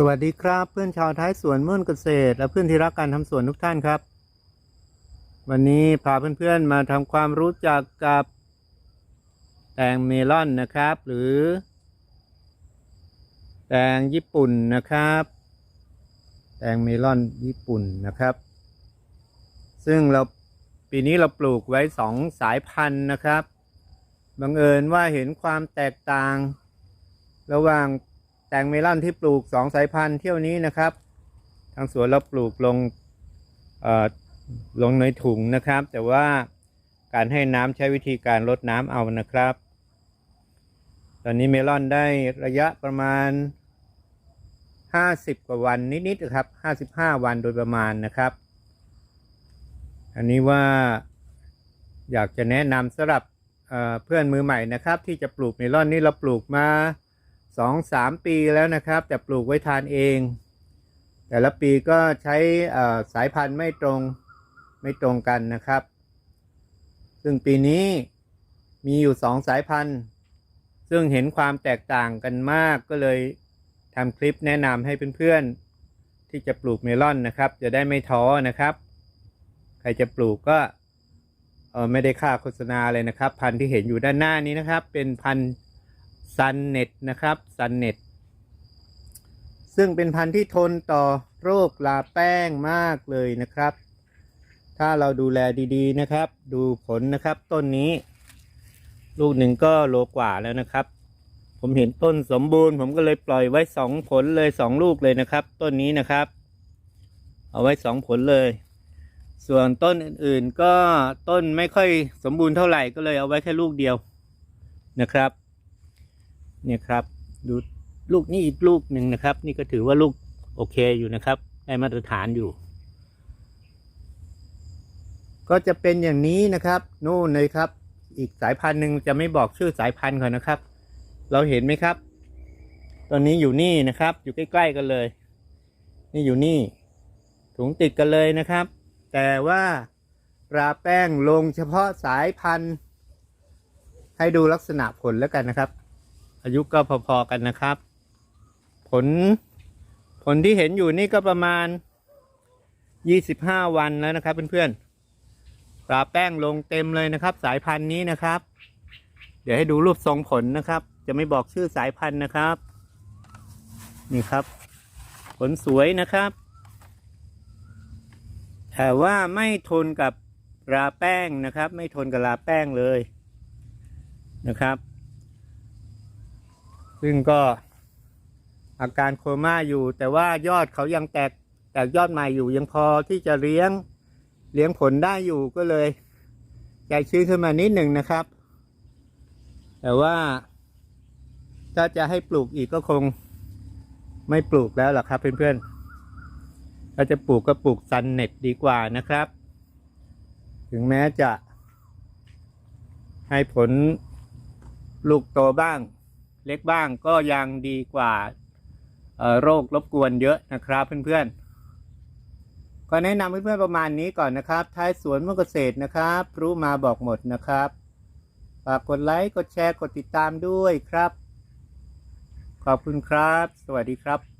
สวัสดีครับเพื่อนชาวท้ายสวนม่วนเกษตร และเพื่อนที่รักการทำสวนทุกท่านครับ วันนี้พาเพื่อนๆมาทำความรู้จักกับแตงเมลอนนะครับ หรือ แตงญี่ปุ่นนะครับ แตงเมลอนญี่ปุ่นนะครับ ซึ่งเราปีนี้เราปลูกไว้สองสายพันธุ์นะครับบังเอิญว่าเห็นความแตกต่าง ระหว่าง แตงเมลอนที่ปลูกสองสายพันธุ์เที่ยวนี้นะครับ ทางสวนเราปลูกลงเอ่อลงในถุงนะครับ แต่ว่าการให้น้ำใช้วิธีการลดน้ำเอานะครับ ตอนนี้เมลอนได้ระยะประมาณ 50 กว่าวันนิดๆครับ 55 วันโดยประมาณนะครับ อันนี้ว่าอยากจะแนะนำสำหรับเอ่อเพื่อนมือใหม่นะครับ ที่จะปลูกเมลอนนี่เราปลูกมา สองสามปีแล้วนะครับ แต่ปลูกไว้ทานเอง แต่ละปีก็ใช้สายพันธุ์ไม่ตรงไม่ตรงกันนะครับ ซึ่งปีนี้มีอยู่สองสายพันธุ์ ซึ่งเห็นความแตกต่างกันมากก็เลยทำคลิปแนะนำให้เพื่อนๆ ที่จะปลูกเมลอนนะครับ จะได้ไม่ท้อนะครับ ใครจะปลูกก็ไม่ได้ค่าโฆษณาเลยนะครับ พันธุ์ที่เห็นอยู่ด้านหน้านี้นะครับ เป็นพันธุ์ ซันเน็ตนะครับซันเน็ตซึ่งเป็นพันธุ์ที่ทนต่อโรคลาแป้งมากเลยนะครับ ถ้าเราดูแลดีๆนะครับ ดูผลนะครับต้นนี้ ลูกหนึ่งก็โลกว่าแล้วนะครับ ผมเห็นต้นสมบูรณ์ ผมก็เลยปล่อยไว้สองผลเลยสองลูกเลยนะครับ ต้นนี้นะครับ เอาไว้สองผลเลย ส่วนต้นอื่นๆก็ต้นไม่ค่อยสมบูรณ์เท่าไหร่ก็เลยเอาไว้แค่ลูกเดียวนะครับ เนี่ยครับ ดูลูกนี้อีกลูกหนึ่งนะครับ นี่ก็ถือว่าลูกโอเคอยู่นะครับ ได้มาตรฐานอยู่ ก็จะเป็นอย่างนี้นะครับนู่นเลยครับ อีกสายพันธุ์หนึ่งจะไม่บอกชื่อสายพันธุ์เขานะครับ เราเห็นไหมครับ ตอนนี้อยู่นี่นะครับ อยู่ใกล้ ๆกันเลย นี่อยู่นี่ ถุงติดกันเลยนะครับ แต่ว่าราแป้งลงเฉพาะสายพันธุ์ ให้ดูลักษณะผลแล้วกันนะครับ อายุก็พอๆกันนะครับ ผลผลที่เห็นอยู่นี่ก็ประมาณ 25 วันแล้วนะครับเพื่อนๆราแป้งลงเต็มเลยนะครับ สายพันธุ์นี้นะครับ เดี๋ยวให้ดูรูปทรงผลนะครับ จะไม่บอกชื่อสายพันธุ์นะครับ นี่ครับ ผลสวยนะครับ แต่ว่าไม่ทนกับราแป้งนะครับ ไม่ทนกับราแป้งเลยนะครับ ซึ่งก็อาการโคม่าอยู่ แต่ว่ายอดเขายังแตกแตกยอดใหม่อยู่ยังพอที่จะเลี้ยงเลี้ยงผลได้อยู่ก็เลยใจชื้นขึ้นมานิดหนึ่งนะครับ แต่ว่า ถ้าจะให้ปลูกอีกก็คงไม่ปลูกแล้วล่ะครับ เพื่อนๆถ้าจะปลูกก็ปลูกซันเน็ตดีกว่านะครับ ถึงแม้จะให้ผลลูกโตบ้าง เล็กบ้างก็ยังดีกว่าโรครบกวนเยอะนะครับเพื่อนๆ ก็แนะนำเพื่อนๆประมาณนี้ก่อนนะครับ ท้ายสวนมะเกษตรนะครับ รู้มาบอกหมดนะครับฝากกดไลค์กดแชร์กดติดตามด้วยครับ ขอบคุณครับ สวัสดีครับ